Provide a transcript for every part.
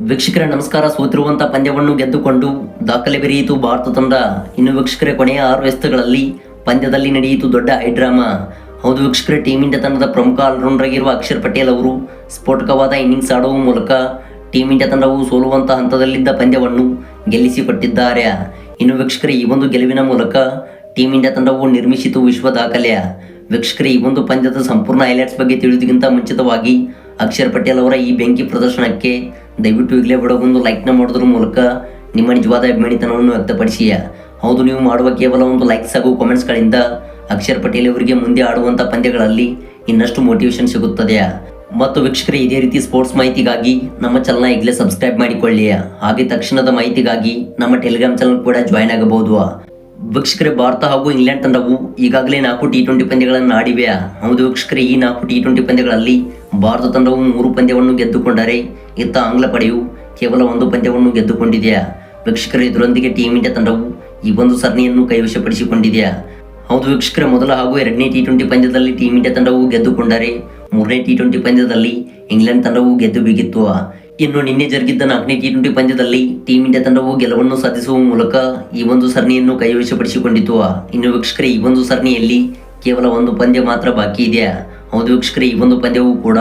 ವೀಕ್ಷಕರೇ, ನಮಸ್ಕಾರ. ಸೋತಿರುವಂಥ ಪಂದ್ಯವನ್ನು ಗೆದ್ದುಕೊಂಡು ದಾಖಲೆ ಬೆರೆಯಿತು ಭಾರತ ತಂಡ. ಇನ್ನು ವೀಕ್ಷಕರೇ, ಕೊನೆಯ ಆರು ವ್ಯಸ್ತಗಳಲ್ಲಿ ಪಂದ್ಯದಲ್ಲಿ ನಡೆಯಿತು ದೊಡ್ಡ ಹೈಡ್ರಾಮಾ ಹೌದು ವೀಕ್ಷಕರೇ ಟೀಮ್ ಇಂಡಿಯಾ ತಂಡದ ಪ್ರಮುಖ ಆಲ್ರೌಂಡರ್ ಆಗಿರುವ ಅಕ್ಷರ್ ಪಟೇಲ್ ಅವರು ಸ್ಫೋಟಕವಾದ ಇನ್ನಿಂಗ್ಸ್ ಆಡುವ ಮೂಲಕ ಟೀಮ್ ಇಂಡಿಯಾ ತಂಡವು ಸೋಲುವಂತ ಹಂತದಲ್ಲಿದ್ದ ಪಂದ್ಯವನ್ನು ಗೆಲ್ಲಿಸಿಕೊಟ್ಟಿದ್ದಾರೆ. ಇನ್ನು ವೀಕ್ಷಕರೇ, ಈ ಒಂದು ಗೆಲುವಿನ ಮೂಲಕ ಟೀಮ್ ಇಂಡಿಯಾ ತಂಡವು ನಿರ್ಮಿಸಿತು ವಿಶ್ವ ದಾಖಲೆಯ ವೀಕ್ಷಕರೇ, ಈ ಒಂದು ಪಂದ್ಯದ ಸಂಪೂರ್ಣ ಹೈಲೈಟ್ಸ್ ಬಗ್ಗೆ ತಿಳಿಯೋದಕ್ಕಿಂತ ಮುಂಚಿತವಾಗಿ ಅಕ್ಷರ್ ಪಟೇಲ್ ಅವರ ಈ ಬೆಂಕಿ ಪ್ರದರ್ಶನಕ್ಕೆ ದಯವಿಟ್ಟು ಈಗಲೇ ಬಿಡೋಗೊಂದು ಲೈಕ್ನ ಮಾಡೋದ್ರ ಮೂಲಕ ನಿಮ್ಮ ನಿಜವಾದ ಅಭಿಮಾನಿತನವನ್ನು ವ್ಯಕ್ತಪಡಿಸಿಯ ಹೌದು, ನೀವು ಮಾಡುವ ಕೇವಲ ಒಂದು ಲೈಕ್ಸ್ ಹಾಗೂ ಕಾಮೆಂಟ್ಸ್ಗಳಿಂದ ಅಕ್ಷರ್ ಪಟೇಲ್ ಅವರಿಗೆ ಮುಂದೆ ಆಡುವಂಥ ಪಂದ್ಯಗಳಲ್ಲಿ ಇನ್ನಷ್ಟು ಮೋಟಿವೇಶನ್ ಸಿಗುತ್ತದೆ. ಮತ್ತು ವೀಕ್ಷಕರೇ, ಇದೇ ರೀತಿ ಸ್ಪೋರ್ಟ್ಸ್ ಮಾಹಿತಿಗಾಗಿ ನಮ್ಮ ಚಾನಲ್ನ ಈಗಲೇ ಸಬ್ಸ್ಕ್ರೈಬ್ ಮಾಡಿಕೊಳ್ಳಿ. ಹಾಗೆ ತಕ್ಷಣದ ಮಾಹಿತಿಗಾಗಿ ನಮ್ಮ ಟೆಲಿಗ್ರಾಮ್ ಚಾನಲ್ ಕೂಡ ಜಾಯ್ನ್ ಆಗಬಹುದು. ವೀಕ್ಷಕರೇ, ಭಾರತ ಹಾಗೂ ಇಂಗ್ಲೆಂಡ್ ತಂಡವು ಈಗಾಗಲೇ ನಾಲ್ಕು ಟಿ ಟ್ವೆಂಟಿ ಪಂದ್ಯಗಳನ್ನು ಆಡಿವೆಯಾ ಹೌದು ವೀಕ್ಷಕರೇ, ಈ ನಾಲ್ಕು ಟಿ ಟ್ವೆಂಟಿ ಪಂದ್ಯಗಳಲ್ಲಿ ಭಾರತ ತಂಡವು ಮೂರು ಪಂದ್ಯವನ್ನು ಗೆದ್ದುಕೊಂಡರೆ ಇತ್ತ ಆಂಗ್ಲ ಪಡೆಯು ಕೇವಲ ಒಂದು ಪಂದ್ಯವನ್ನು ಗೆದ್ದುಕೊಂಡಿದೆಯಾ? ವೀಕ್ಷಕರ, ಇದರೊಂದಿಗೆ ಟೀಂ ಇಂಡಿಯಾ ತಂಡವು ಈ ಒಂದು ಸರಣಿಯನ್ನು ಕೈವಶಪಡಿಸಿಕೊಂಡಿದೆಯಾ? ಹೌದು ವೀಕ್ಷಕರ, ಮೊದಲ ಹಾಗೂ ಎರಡನೇ ಟಿ ಟ್ವೆಂಟಿ ಪಂದ್ಯದಲ್ಲಿ ಟೀಂ ಇಂಡಿಯಾ ತಂಡವು ಗೆದ್ದುಕೊಂಡರೆ ಮೂರನೇ ಟಿ ಟ್ವೆಂಟಿ ಪಂದ್ಯದಲ್ಲಿ ಇಂಗ್ಲೆಂಡ್ ತಂಡವು ಗೆದ್ದು ಬಿಗಿತ್ತು ಇನ್ನು ನಿನ್ನೆ ಜರುಗಿದ್ದ ನಾಲ್ಕನೇ ಟಿ ಟ್ವೆಂಟಿ ಪಂದ್ಯದಲ್ಲಿ ಟೀಂ ಇಂಡಿಯಾ ತಂಡವು ಗೆಲುವನ್ನು ಸಾಧಿಸುವ ಮೂಲಕ ಈ ಒಂದು ಸರಣಿಯನ್ನು ಕೈವಶಪಡಿಸಿಕೊಂಡಿತ್ತು ಇನ್ನು ವೀಕ್ಷಕರೇ, ಈ ಒಂದು ಸರಣಿಯಲ್ಲಿ ಕೇವಲ ಒಂದು ಪಂದ್ಯ ಮಾತ್ರ ಬಾಕಿ ಇದೆಯಾ? ಹೌದು ವೀಕ್ಷಕರೇ, ಈ ಒಂದು ಪಂದ್ಯವು ಕೂಡ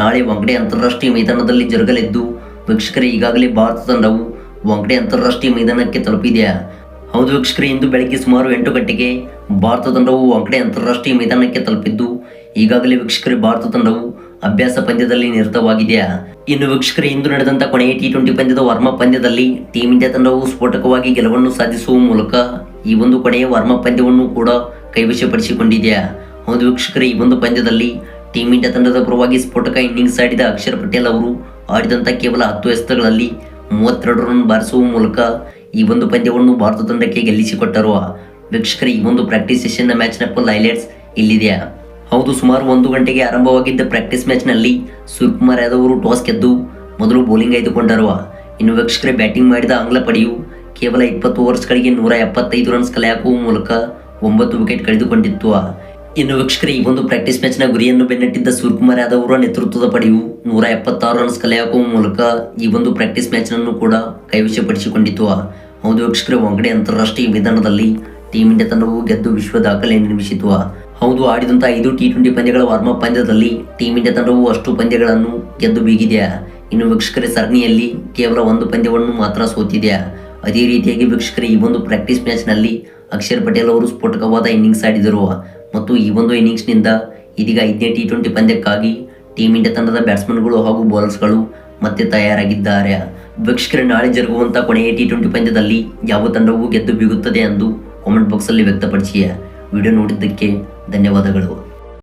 ನಾಳೆ ವಂಗಡೆ ಅಂತಾರಾಷ್ಟ್ರೀಯ ಮೈದಾನದಲ್ಲಿ ಜರುಗಲಿದ್ದು, ವೀಕ್ಷಕರೇ, ಈಗಾಗಲೇ ಭಾರತ ತಂಡವು ವಂಗಡೆ ಅಂತಾರಾಷ್ಟ್ರೀಯ ಮೈದಾನಕ್ಕೆ ತಲುಪಿದೆ. ಹೌದು ವೀಕ್ಷಕರೇ, ಇಂದು ಬೆಳಗ್ಗೆ ಸುಮಾರು ಎಂಟು ಗಂಟೆಗೆ ಭಾರತ ತಂಡವು ವಂಗಡೆ ಅಂತಾರಾಷ್ಟ್ರೀಯ ಮೈದಾನಕ್ಕೆ ತಲುಪಿದ್ದು, ಈಗಾಗಲೇ ವೀಕ್ಷಕರೇ, ಭಾರತ ತಂಡವು ಅಭ್ಯಾಸ ಪಂದ್ಯದಲ್ಲಿ ನಿರತವಾಗಿದೆ. ಇನ್ನು ವೀಕ್ಷಕರೇ, ಇಂದು ನಡೆದಂತ ಕೊನೆಯ ಟಿ ಟ್ವೆಂಟಿ ಪಂದ್ಯದ ವರ್ಮ ಪಂದ್ಯದಲ್ಲಿ ಟೀಮ್ ಇಂಡಿಯಾ ತಂಡವು ಸ್ಫೋಟಕವಾಗಿ ಗೆಲುವನ್ನು ಸಾಧಿಸುವ ಮೂಲಕ ಈ ಒಂದು ಕೊನೆಯ ವರ್ಮ ಪಂದ್ಯವನ್ನು ಕೂಡ ಕೈವಶಪಡಿಸಿಕೊಂಡಿದೆಯಾ ಹೌದು ವೀಕ್ಷಕರೇ, ಈ ಒಂದು ಪಂದ್ಯದಲ್ಲಿ ಟೀಮ್ ಇಂಡಿಯಾ ತಂಡದ ಪರವಾಗಿ ಸ್ಫೋಟಕ ಇನ್ನಿಂಗ್ಸ್ ಆಡಿದ ಅಕ್ಷರ್ ಪಟೇಲ್ ಅವರು ಆಡಿದಂತ ಕೇವಲ ಹತ್ತು ಎಸೆತಗಳಲ್ಲಿ ಮೂವತ್ತೆರಡು ರನ್ ಬಾರಿಸುವ ಮೂಲಕ ಈ ಒಂದು ಪಂದ್ಯವನ್ನು ಭಾರತ ತಂಡಕ್ಕೆ ಗೆಲ್ಲಿಸಿಕೊಟ್ಟರು. ವೀಕ್ಷಕರೇ, ಈ ಒಂದು ಪ್ರಾಕ್ಟೀಸ್ ಸೆಷನ್ನ ಮ್ಯಾಚ್ನ ಫುಲ್ ಹೈಲೈಟ್ಸ್ ಇಲ್ಲಿದೆಯಾ ಹೌದು, ಸುಮಾರು ಒಂದು ಗಂಟೆಗೆ ಆರಂಭವಾಗಿದ್ದ ಪ್ರಾಕ್ಟೀಸ್ ಮ್ಯಾಚ್ನಲ್ಲಿ ಸೂರ್ಯಕುಮಾರ್ ಯಾದವ್ ಅವರು ಟಾಸ್ ಗೆದ್ದು ಮೊದಲು ಬೌಲಿಂಗ್ ಆಯ್ದುಕೊಂಡರು. ಇನ್ನು ವೀಕ್ಷಕರೇ ಬ್ಯಾಟಿಂಗ್ ಮಾಡಿದ ಆಂಗ್ಲ ಪಡೆಯು ಕೇವಲ ಇಪ್ಪತ್ತು ಓವರ್ಸ್ಗಳಿಗೆ ನೂರ ಎಪ್ಪತ್ತೈದು ರನ್ಸ್ ಕಲೆ ಹಾಕುವ ಮೂಲಕ ಒಂಬತ್ತು ವಿಕೆಟ್ ಕಳೆದುಕೊಂಡಿತ್ತು. ಇನ್ನು ವೀಕ್ಷಕರೇ, ಈ ಒಂದು ಪ್ರಾಕ್ಟೀಸ್ ಮ್ಯಾಚ್ನ ಗುರಿಯನ್ನು ಬೆನ್ನಟ್ಟಿದ್ದ ಸೂರ್ಯಕುಮಾರ್ ಯಾದವ್ ಅವರ ನೇತೃತ್ವದ ಪಡೆಯು ನೂರ ಎಪ್ಪತ್ತಾರು ರನ್ಸ್ ಕಲೆ ಹಾಕುವ ಮೂಲಕ ಈ ಒಂದು ಪ್ರಾಕ್ಟೀಸ್ ಮ್ಯಾಚ್ನನ್ನು ಕೂಡ ಕೈವಶಪಡಿಸಿಕೊಂಡಿತು. ಹೌದು ವೀಕ್ಷಕರೇ ಒಂಗಡೆ ಅಂತಾರಾಷ್ಟ್ರೀಯ ವಿಧಾನದಲ್ಲಿ ಟೀಮ್ ಇಂಡಿಯಾ ತಂಡವು ಗೆದ್ದು ವಿಶ್ವ ದಾಖಲೆ ನಿರ್ಮಿಸಿತು. ಹೌದು ಆಡಿದಂಥ ಐದು ಟಿ ಟ್ವೆಂಟಿ ಪಂದ್ಯಗಳ ಅಪ್ ಪಂದ್ಯದಲ್ಲಿ ಟೀಮ್ ಇಂಡಿಯಾ ತಂಡವು ಅಷ್ಟು ಪಂದ್ಯಗಳನ್ನು ಗೆದ್ದು ಬೀಗಿದೆ. ಇನ್ನು ವೀಕ್ಷಕರ, ಸರಣಿಯಲ್ಲಿ ಕೇವಲ ಒಂದು ಪಂದ್ಯವನ್ನು ಮಾತ್ರ ಸೋತಿದೆ. ಅದೇ ರೀತಿಯಾಗಿ ವೀಕ್ಷಕರ, ಈ ಒಂದು ಪ್ರಾಕ್ಟೀಸ್ ಮ್ಯಾಚ್ನಲ್ಲಿ ಅಕ್ಷರ್ ಪಟೇಲ್ ಅವರು ಸ್ಫೋಟಕವಾದ ಇನ್ನಿಂಗ್ಸ್ ಆಡಿದರು. ಮತ್ತು ಈ ಒಂದು ಇನ್ನಿಂಗ್ಸ್ನಿಂದ ಇದೀಗ ಐದನೇ ಟಿ ಟ್ವೆಂಟಿ ಪಂದ್ಯಕ್ಕಾಗಿ ಟೀಮ್ ಇಂಡಿಯಾ ತಂಡದ ಬ್ಯಾಟ್ಸ್ಮನ್ಗಳು ಹಾಗೂ ಬೌಲರ್ಸ್ಗಳು ಮತ್ತೆ ತಯಾರಾಗಿದ್ದಾರೆ. ವೀಕ್ಷಕರ, ನಾಳೆ ಜರುಗುವಂಥ ಕೊನೆಯ ಟಿ ಟ್ವೆಂಟಿ ಪಂದ್ಯದಲ್ಲಿ ಯಾವ ತಂಡವೂ ಗೆದ್ದು ಬೀಗುತ್ತದೆ ಎಂದು ಕಾಮೆಂಟ್ ಬಾಕ್ಸಲ್ಲಿ ವ್ಯಕ್ತಪಡಿಸಿಯ. ವಿಡಿಯೋ ನೋಡಿದ್ದಕ್ಕೆ ಧನ್ಯವಾದಗಳು.